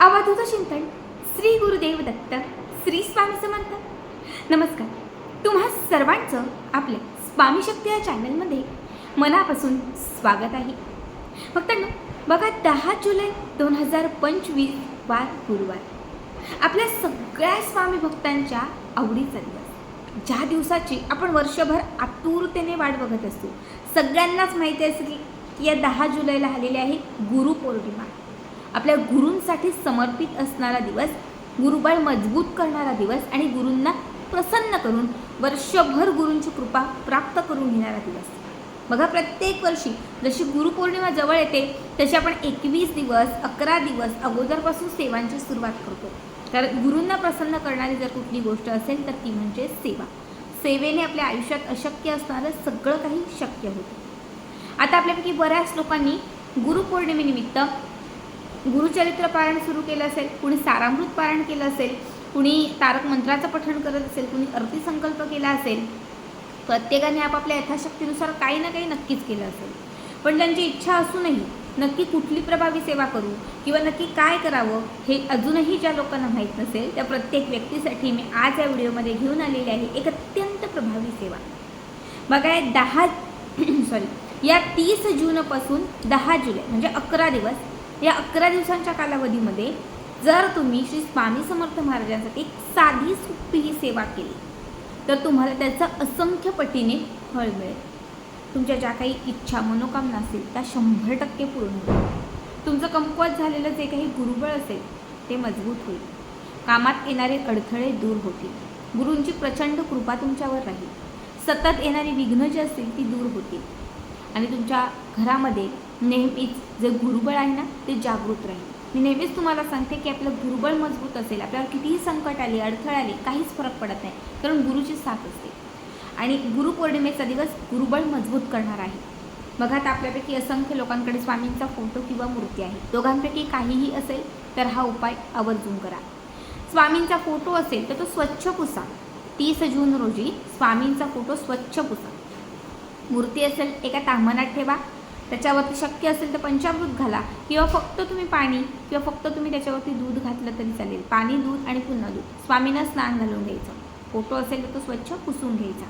आवाजाचं चिंतन श्री गुरुदेव दत्त श्री स्वामी समर्थ. नमस्कार. तुम्हा सर्वांचं आपल्या स्वामी शक्ती या चॅनलमध्ये मनापासून स्वागत आहे. फक्त बघा दहा जुलै दोन हजार पंचवीस वार गुरुवार. आपल्या सगळ्या स्वामी भक्तांच्या आवडीचा दिवस. ज्या दिवसाची आपण वर्षभर आतुरतेने वाट बघत असतो सगळ्यांनाच माहिती असेल की या दहा जुलैला आलेली आहे गुरुपौर्णिमा आपल्या गुरूंसाठी समर्पित असणारा दिवस गुरुबळ मजबूत करणारा दिवस आणि गुरूंना प्रसन्न करून वर्षभर गुरूंची कृपा प्राप्त करून घेणारा दिवस. बघा प्रत्येक वर्षी जशी गुरुपौर्णिमा जवळ येते तशी आपण एकवीस दिवस अकरा दिवस अगोदरपासून सेवांची सुरुवात करतो. कारण गुरूंना प्रसन्न करणारी जर कुठली गोष्ट असेल तर ती म्हणजे सेवा. सेवेने आपल्या आयुष्यात अशक्य असणारं सगळं काही शक्य होतं. आता आपल्यापैकी बऱ्याच लोकांनी गुरुपौर्णिमेनिमित्त गुरुचरित्र पारायण सुरू केलं असेल कुणी सारामृत पारायण केलं असेल कुणी तारक मंत्राचं पठण करत असेल कुणी अर्थीसंकल्प केला असेल प्रत्येकाने आपापल्या यथाशक्तीनुसार काही ना काही नक्कीच केलं असेल. पण त्यांची इच्छा असूनही नक्की कुठली प्रभावी सेवा करू किंवा नक्की काय करावं हे अजूनही ज्या लोकांना माहीत नसेल त्या प्रत्येक व्यक्तीसाठी मी आज या व्हिडिओमध्ये घेऊन आलेली आहे एक अत्यंत प्रभावी सेवा. बघा दहा सॉरी या तीस जूनपासून दहा जुलै म्हणजे अकरा दिवस या अकरा दिवसांच्या कालावधीमध्ये जर तुम्ही श्री स्वामी समर्थ महाराजांसाठी एक साधी सोपी ही सेवा केली तर तुम्हाला त्याचं असंख्य पटीने फळ मिळेल. तुमच्या ज्या काही इच्छा मनोकामना असेल त्या शंभर टक्के पूर्ण होईल तुमचं कमकुवत झालेलं जे काही गुरुबळ असेल ते मजबूत होईल. कामात येणारे अडथळे दूर होतील. गुरूंची प्रचंड कृपा तुमच्यावर राहील. सतत येणारी विघ्न जी असतील ती दूर होतील. आणि तुमच्या घरामध्ये नेहमीच जे गुरुबळ आहे ना ते जागृत राहील. मी नेहमीच तुम्हाला सांगते की आपलं गुरुबळ मजबूत असेल आपल्याला कितीही संकट आले अडथळे आले काहीच फरक पडत नाही. कारण गुरुची साथ असते. आणि गुरुपौर्णिमेचा दिवस गुरुबळ मजबूत करणार आहे. बघा आता आपल्यापैकी असंख्य लोकांकडे स्वामींचा फोटो किंवा मूर्ती आहे. दोघांपैकी काहीही असेल तर हा उपाय आवर्जून करा. स्वामींचा फोटो असेल तर तो स्वच्छ पुसा. तीस जून रोजी स्वामींचा फोटो स्वच्छ पुसा. मूर्ती असेल एका ताम्हणात ठेवा. त्याच्यावरती शक्य असेल तर पंचामृत घाला. किंवा फक्त तुम्ही पाणी किंवा फक्त तुम्ही त्याच्यावरती दूध घातलं तरी चालेल. पाणी दूध आणि पुन्हा दूध. स्वामींना स्नान घालून घ्यायचं. फोटो असेल तर तो स्वच्छ पुसून घ्यायचा.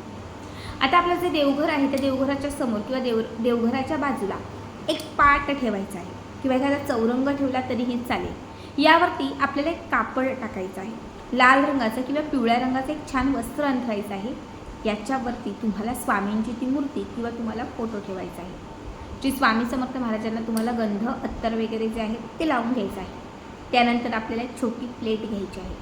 आता आपलं जे देवघर आहे त्या देवघराच्या समोर किंवा देव देवघराच्या बाजूला एक पाट ठेवायचा आहे. किंवा एखादा चौरंग ठेवला तरीही चालेल. यावरती आपल्याला एक कापड टाकायचं आहे. लाल रंगाचं किंवा पिवळ्या रंगाचं एक छान वस्त्र अंथरायचं आहे. याच्यावरती तुम्हाला स्वामींची ती मूर्ती किंवा तुम्हाला फोटो ठेवायचा आहे. श्री स्वामी समर्थ महाराजांना तुम्हाला गंध अत्तर वगैरे जे आहे ते लावून घ्यायचं आहे. त्यानंतर आपल्याला एक छोटी प्लेट घ्यायची आहे.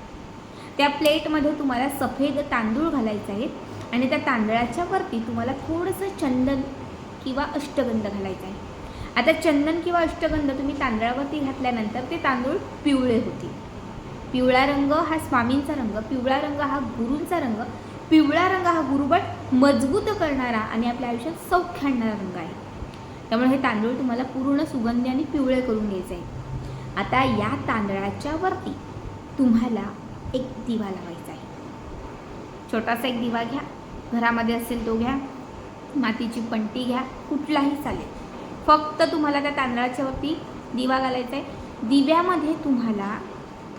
त्या प्लेटमध्ये तुम्हाला सफेद तांदूळ घालायचे आहेत आणि त्या तांदळाच्या वरती तुम्हाला थोडंसं चंदन किंवा अष्टगंध घालायचं आहे. आता चंदन किंवा अष्टगंध तुम्ही तांदळावरती घातल्यानंतर ते तांदूळ पिवळे होतील. पिवळा रंग हा स्वामींचा रंग पिवळा रंग हा गुरूंचा रंग पिवळा रंग हा गुरुबळ मजबूत करणारा आणि आपल्या आयुष्यात सौख्य आणणारा रंग आहे. त्यामुळे हे तांदूळ तुम्हाला पूर्ण सुगंधी आणि पिवळे करून घ्यायचे आहे आता या तांदळाच्या वरती तुम्हाला एक दिवा लावायचा आहे. छोटासा एक दिवा घ्या. घरामध्ये असेल तो घ्या. मातीची पंटी घ्या. कुठलाही चालेल. फक्त तुम्हाला त्या तांदळाच्या वरती दिवा घालायचा आहे. दिव्यामध्ये तुम्हाला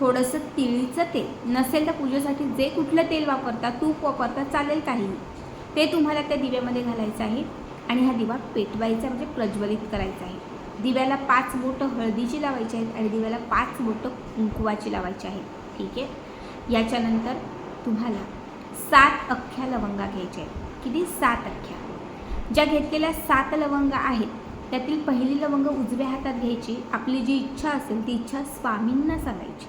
थोडंसं तिळीचं तेल नसेल तर पूजेसाठी जे कुठलं तेल वापरता तूप वापरता चालेल काही. ते तुम्हाला त्या दिव्यामध्ये घालायचं आहे. आणि हा दिवा पेटवायचा म्हणजे प्रज्वलित करायचा आहे. दिव्याला पाच बोटं हळदीची लावायची आहेत आणि दिव्याला पाच बोटं कुंकुवाची लावायची आहेत. ठीक आहे? याच्यानंतर तुम्हाला सात अख्ख्या लवंगा घ्यायच्या आहेत. किती? सात अख्ख्या. ज्या घेतलेल्या सात लवंगा आहेत त्यातील पहिली लवंग उजव्या हातात घ्यायची. आपली जी इच्छा असेल ती इच्छा स्वामींना सांगायची.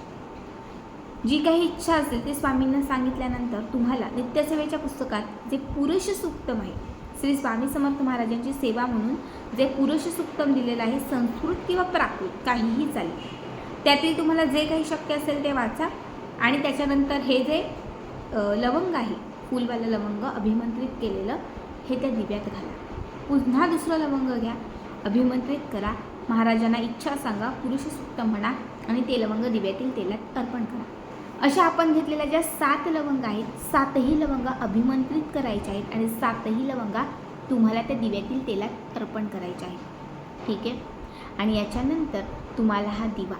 जी काही इच्छा असेल ते स्वामींना सांगितल्यानंतर तुम्हाला नित्यसेवेच्या पुस्तकात जे पुरुष सूक्तम आहे श्री स्वामी समर्थ महाराजांची सेवा म्हणून जे पुरुष सुक्तम दिलेलं आहे संस्कृत किंवा प्राकृत काहीही चालेल. त्यातील तुम्हाला जे काही शक्य असेल ते वाचा. आणि त्याच्यानंतर हे जे लवंग आहे फुलवालं लवंग अभिमंत्रित केलेलं हे त्या दिव्यात घाला. पुन्हा दुसरं लवंग घ्या अभिमंत्रित करा. महाराजांना इच्छा सांगा पुरुष सुक्त म्हणा आणि ते लवंग दिव्यातील तेलात अर्पण करा. अशा आपण घेतलेल्या ज्या सात लवंग आहेत सातही लवंगा अभिमंत्रित करायच्या आहेत आणि सातही लवंगा तुम्हाला त्या दिव्यातील तेलात अर्पण करायच्या आहेत. ठीक आहे? आणि याच्यानंतर तुम्हाला हा दिवा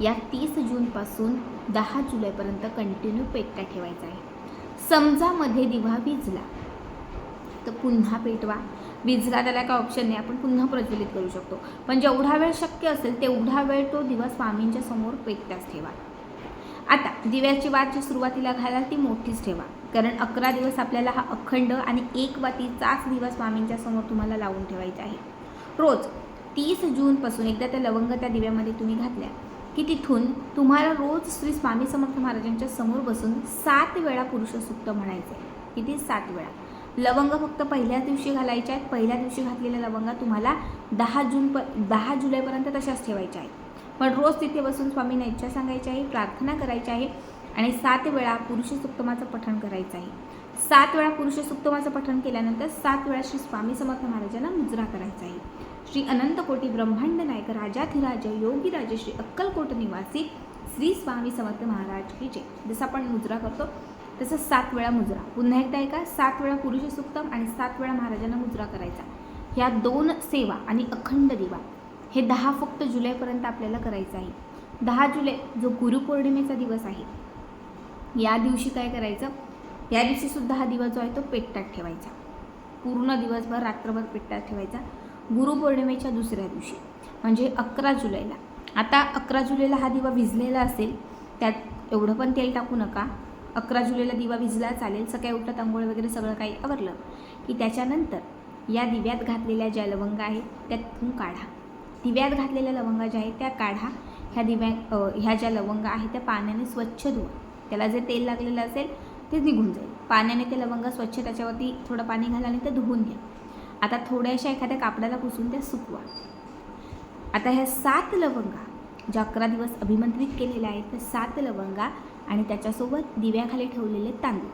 या तीस जूनपासून दहा जुलैपर्यंत कंटिन्यू पेटता ठेवायचा आहे. समजा मध्ये दिवा विजला तर पुन्हा पेटवा. विजला त्याला काय ऑप्शन नाही आपण पुन्हा प्रज्वलित करू शकतो. पण जेवढा वेळ शक्य असेल तेवढा वेळ तो दिवा स्वामींच्या समोर पेटताच ठेवा. आता दिव्याची वात जी सुरुवातीला घालाल ती मोठीच ठेवा. कारण अकरा दिवस आपल्याला हा अखंड आणि एक वातीचाच दिवस स्वामींच्या समोर तुम्हाला लावून ठेवायचा आहे. रोज तीस जूनपासून एकदा त्या लवंग त्या दिव्यामध्ये तुम्ही घातल्या की तिथून तुम्हाला रोज श्री स्वामी समर्थ महाराजांच्या समोर बसून सात वेळा पुरुषसूक्त म्हणायचे किती? सात वेळा. लवंग फक्त पहिल्याच दिवशी घालायच्या आहेत. पहिल्या दिवशी घातलेल्या लवंगा तुम्हाला दहा जून प दहा जुलैपर्यंत तशाच ठेवायच्या आहेत. पण रोज तिथे बसून स्वामींना इच्छा सांगायची आहे प्रार्थना करायची आहे आणि सात वेळा पुरुष सुक्तमाचं पठण करायचं आहे. सात वेळा पुरुष सुक्तमाचं पठण केल्यानंतर सात वेळा श्री स्वामी समर्थ महाराजांना मुजरा करायचा आहे. श्री अनंत कोटी ब्रह्मांड नायक राजाधिराज योगीराज श्री अक्कलकोट निवासी श्री स्वामी समर्थ महाराज की जय. जसं आपण मुजरा करतो तसं सात वेळा मुजरा. पुन्हा एकदा ऐका सात वेळा पुरुष सुक्तम आणि सात वेळा महाराजांना मुजरा करायचा. ह्या दोन सेवा आणि अखंड दिवा हे दहा फक्त जुलैपर्यंत आपल्याला करायचं आहे. दहा जुलै जो गुरुपौर्णिमेचा दिवस आहे या दिवशी काय करायचं? या दिवशीसुद्धा हा दिवस जो आहे तो पेटतात ठेवायचा. पूर्ण दिवसभर रात्रभर पेटतात ठेवायचा. गुरुपौर्णिमेच्या दुसऱ्या दिवशी म्हणजे अकरा जुलैला. आता अकरा जुलैला हा दिवा विजलेला असेल त्यात एवढं पण तेल टाकू नका. अकरा जुलैला दिवा विजला चालेल सकाळी उठत आंघोळ वगैरे सगळं काही आवरलं की त्याच्यानंतर या दिव्यात घातलेल्या ज्या लवंगा आहेत त्यातून काढा. दिव्यात घातलेल्या लवंगा ज्या आहेत त्या काढा. ह्या दिव्या ह्या ज्या लवंगा आहेत त्या पाण्याने स्वच्छ धुवा. त्याला जे तेल लागलेलं असेल ते निघून जाईल. पाण्याने ते लवंगा स्वच्छ त्याच्यावरती थोडं पाणी घाला आणि ते धुवून घ्या. आता थोड्याशा एखाद्या कापडाला पुसून त्या सुकवा. आता ह्या सात लवंगा ज्या अकरा दिवस अभिमंत्रित केलेल्या आहेत त्या सात लवंगा आणि त्याच्यासोबत दिव्याखाली ठेवलेले तांदूळ.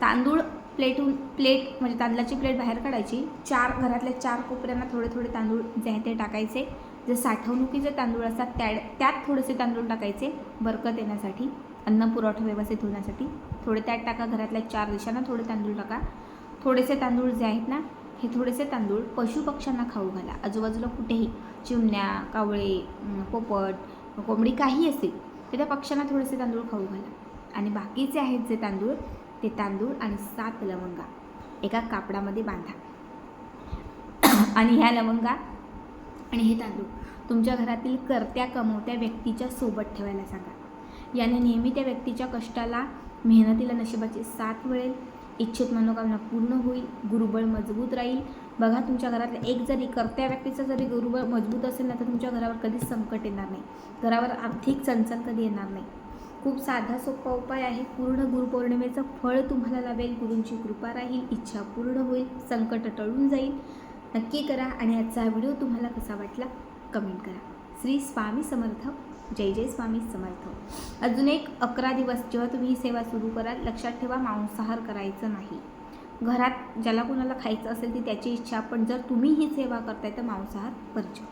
तांदूळ प्लेटून प्लेट म्हणजे तांदळाची प्लेट बाहेर काढायची. चार घरातल्या चार कोपऱ्यांना थोडे थोडे तांदूळ जे आहे ते टाकायचे. जे साठवणुकीचे तांदूळ असतात त्या त्यात थोडेसे तांदूळ टाकायचे बरकत येण्यासाठी अन्न पुरवठा व्यवस्थित होण्यासाठी. थोडे त्यात टाका घरातल्या चार दिशांना थोडे तांदूळ टाका. थोडेसे तांदूळ जे आहेत ना हे थोडेसे तांदूळ पशुपक्ष्यांना खाऊ घाला. आजूबाजूला कुठेही चिमण्या कावळे पोपट कोंबडी काही असेल तर त्या पक्ष्यांना थोडेसे तांदूळ खाऊ घाला. आणि बाकीचे आहेत जे तांदूळ ते तांदूळ आणि सात लवंगा. एका कापडामध्ये बांधा. आणि ह्या लवंगा आणि हे तांदूळ तुमच्या घरातील करत्या कमवत्या व्यक्तीच्या सोबत ठेवायला सांगा. याने नेहमी त्या व्यक्तीच्या कष्टाला मेहनतीला नशिबाची साथ मिळेल. इच्छित मनोकामना पूर्ण होईल. गुरुबळ मजबूत राहील. बघा तुमच्या घरातल्या एक जरी करत्या व्यक्तीचं जरी गुरुबळ मजबूत असेल ना तर तुमच्या घरावर कधीच संकट येणार नाही. घरावर आर्थिक चणचण कधी येणार नाही. खूप साधा सोपा उपाय आहे. पूर्ण गुरुपौर्णिमेचं फळ तुम्हाला लाभेल. गुरूंची कृपा राहील. इच्छा पूर्ण होईल. संकट टळून जाईल. नक्की करा आणि आजचा व्हिडिओ तुम्हाला कसा वाटला कमेंट करा. श्री स्वामी समर्थ. जय जय स्वामी समर्थ. अजून एक अकरा दिवस जेव्हा तुम्ही ही सेवा सुरू कराल लक्षात ठेवा मांसाहार करायचं नाही. घरात ज्याला कोणाला खायचं असेल ती त्याची इच्छा पण जर तुम्ही ही सेवा करताय तर मांसाहार वर्ज्य